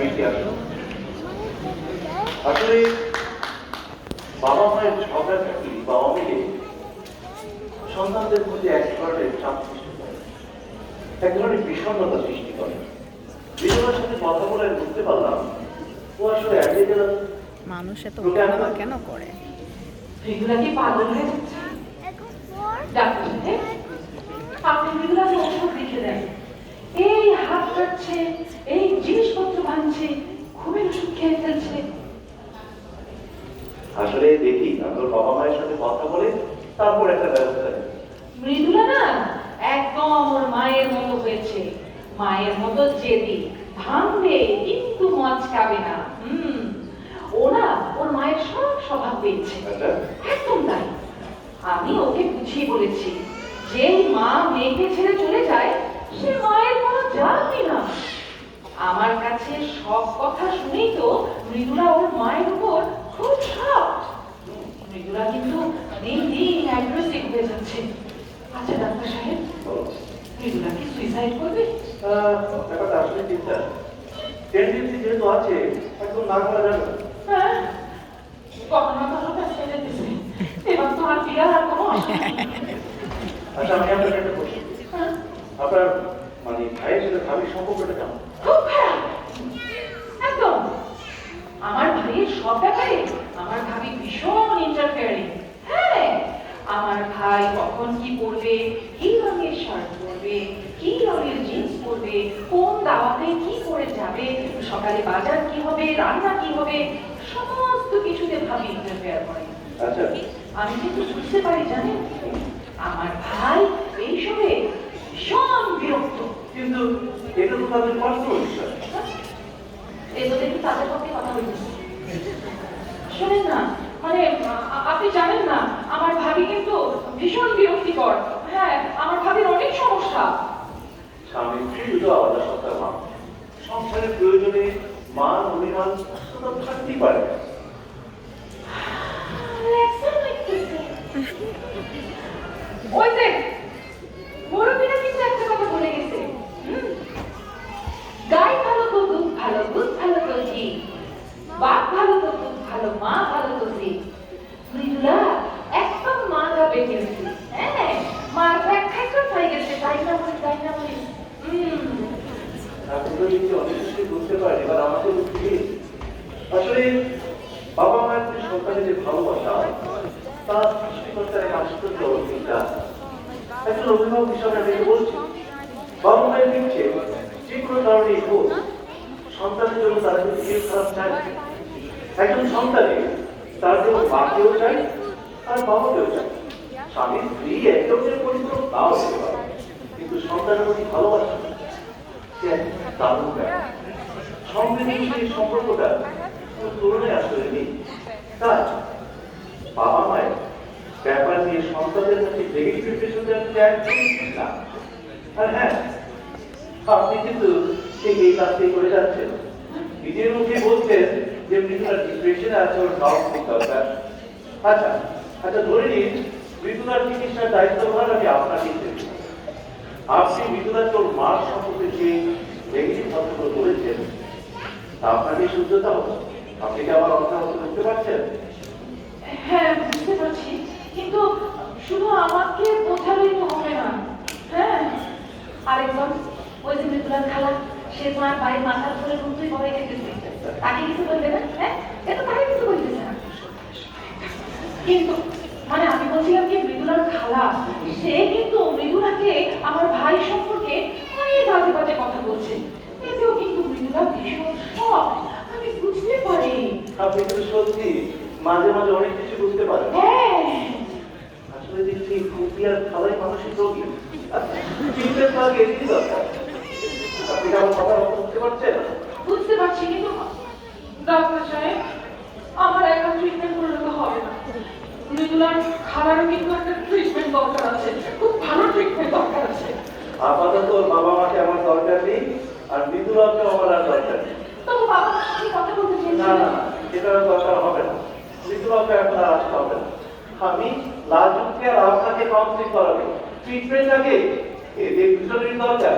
মিষ্টি আসো আসলে বাবা মায়ের ঝগড়া থাকি বা অমিলে সন্তানদের মধ্যে এক ধরনের চাপ সৃষ্টি করে। এক ধরনের বিষণ্ণতা সৃষ্টি করে। বিধবার সাথে কথা বলে বুঝতে পারলাম ও আসলে মানুষ এত ওঠানামা কেন করে? এগুলা কি পাগল হয়ে যাচ্ছে? ডাক্তার আপনি এগুলাকে ওষুধ লিখে দেন। এই হাত কাটছে এই জিনিসপত্র ওষুধ খেয়ে ফেলছে। আসলে দেখি বাবা মায়ের সাথে কথা বলে তারপর একটা ব্যবস্থা মৃদুলা না একদম ওর মায়ের মতো হয়েছে। মায়ের মতো জেদি ভাঙবে কিন্তু মচকাবে না হুম। ও না ওর মায়ের সব স্বভাব পেয়েছে। আচ্ছা। একদম তাই। আমি ওকে বুঝিয়ে বলেছি যেই মা মেয়েকে ছেড়ে চলে যায় সে মায়ের আমার কাছে সব কথা শুনেই তো মৃদুলা ওর মায়ের উপর খুব সব মৃদুলা কিন্তু দিন দিন অ্যাগ্রেসিভ হয়ে যাচ্ছে। আচ্ছা ডাক্তার সাহেব। মৃদুলা কি সুইসাইড করবে? ব্যাপারটা আসলে চিন্তা। টেন্ডেন্সি যেহেতু আছে একদম না করা যাবে। হ্যাঁ কখনো কখনো কাজ ছেড়ে এবার তো আর ফিরার কোনো আচ্ছা আমি আপনাকে একটা প্রশ্ন হ্যাঁ। আপনার মানে ভাইয়ের সাথে ভাবির সম্পর্কটা কেমন? খুব খারাপ। একদম। আমার ভাইয়ের সব ব্যাপারে আমার ভাবি ভীষণ ইন্টারফেয়ারিং হ্যাঁ আমার ভাই কখন কি পরবে কি রঙের শার্ট পরবে কি রঙের জিন্স পরবে কোন দাওয়াতে কি করে যাবে সকালে বাজার কি হবে রান্না কি হবে সমস্ত কিছুতে ভাবি ইন্টারফেয়ার করে। আচ্ছা। আমি কিন্তু বুঝতে পারি জানেন? আমার ভাই এইসবে ভীষণ বিরক্ত। কিন্তু এটা তো তাদের পার্সোনাল বিষয়। এগুলো একটু তাদের পক্ষে কথা বলতেছি শোনেন না মানে আপনি জানেন না আমার ভাবি কিন্তু ভীষণ বিরক্তিকর। হ্যাঁ আমার ভাবির অনেক সমস্যা। স্বামী দুটো আলাদা সত্তার মা। সংসারের প্রয়োজনে মান অভিমান থাকতেই পারে। ওই যে মুরব্বীরা কিন্তু একটা কথা বলে গেছে হুম? গাই ভালো তো দুধ ভালো দুধ ভালো তো ঘি বাপ ভালো তো দুধ ভালো মা ভালো তো ঘি মৃদুলা একদম কিন্তু হ্যাঁ গেছে, তাই না বলি, তাই না বলি? হুম। আপনারা যদি অনেক কিছু বুঝতে পারেন, এবার আমাকে বুঝতে দিন। আসলে বাবা মায়ের প্রতি সন্তানের যে ভালোবাসা তা সৃষ্টিকর্তার এক আশ্চর্য চিন্তা একজন অভিভাবক হিসাবে বাবা মায়ের হোক, সন্তানের জন্য তারা সন্তানে তার জন্য মাকেও চায়, আর বাবাকেও চায় স্বামী স্ত্রী একদম যে পরিপূরক তাও হতে পারে, কিন্তু সন্তানের প্রতি ভালোবাসা, সে দারুণ ব্যাপার। সম্পর্কটা কোনো তুলনায় আসলে নেই। তাই বাবা মায়ের ব্যাপার নিয়ে সন্তানদের কাছে নেগেটিভ ইমপ্রেশন না। আর হ্যাঁ আপনি কিন্তু ঠিক এই কাজটাই করে যাচ্ছেন। নিজের মুখে বলছেন যে মৃদুলার ডিপ্রেশনে আছে, ওর দরকার। আচ্ছা আচ্ছা ধরে নিন মৃদুলার চিকিৎসার দায়িত্বভার আমি আপনাকে আপনি মৃদুলার তোর মার সম্পর্কে যে নেগেটিভ কথাগুলো বলেছেন, তা আপনাকে শুদ্ধতা হতো আপনি কি আমার অর্থ বুঝতে পারছেন? হ্যাঁ বুঝতে পারছি। কিন্তু শুধু আমাকে বোঝালেই তো হবে না। হ্যাঁ। আরেকজন, ওই যে মৃদুলার খালা, সে তোমার বাড়ির মাথার উপরে রুমতুই বড় খেতেছে। তাকে কিছু বলবে না? হ্যাঁ? এটা তাকে কিছু বলতেছে না। কিন্তু মানে আমি বলছিলাম যে মৃদুলার খালা। সে কিন্তু মৃদুলাকে আমার ভাই সম্পর্কে অনেক বাজে বাজে কথা বলছে। এতেও কিন্তু মৃদুলা ভীষণ শখ আমি বুঝতে পারি। আপনি কিন্তু সত্যি মাঝে মাঝে অনেক কিছু বুঝতে পারেন। হ্যাঁ। আসলে দেখছি কুপি আর খালাই মানসিক রোগী চিন্তার তো আগে দরকার। আপনি আমার কথা বুঝতে পারছেন? বুঝতে পারছি কিন্তু ডাক্তার সাহেব আমার একা ট্রিটমেন্ট করলে তো হবে না। মৃদুলার খাবারও কিন্তু একটা ট্রিটমেন্ট দরকার আছে। খুব ভালো ট্রিটমেন্ট দরকার আছে। আপাতত ওর বাবা মাকে আমার দরকার নেই আর মৃদুলাকে আমার আর দরকার নেই। তবু বাবা মার কথা বলতে না না সেটার দরকার হবে না। মৃদুলাকে এখন আর আসতে হবে না। আমি লাজুককে আর আপনাকে কাউন্সিলিং করাবো। ট্রিটমেন্ট আগে এদের দুজনেরই দরকার।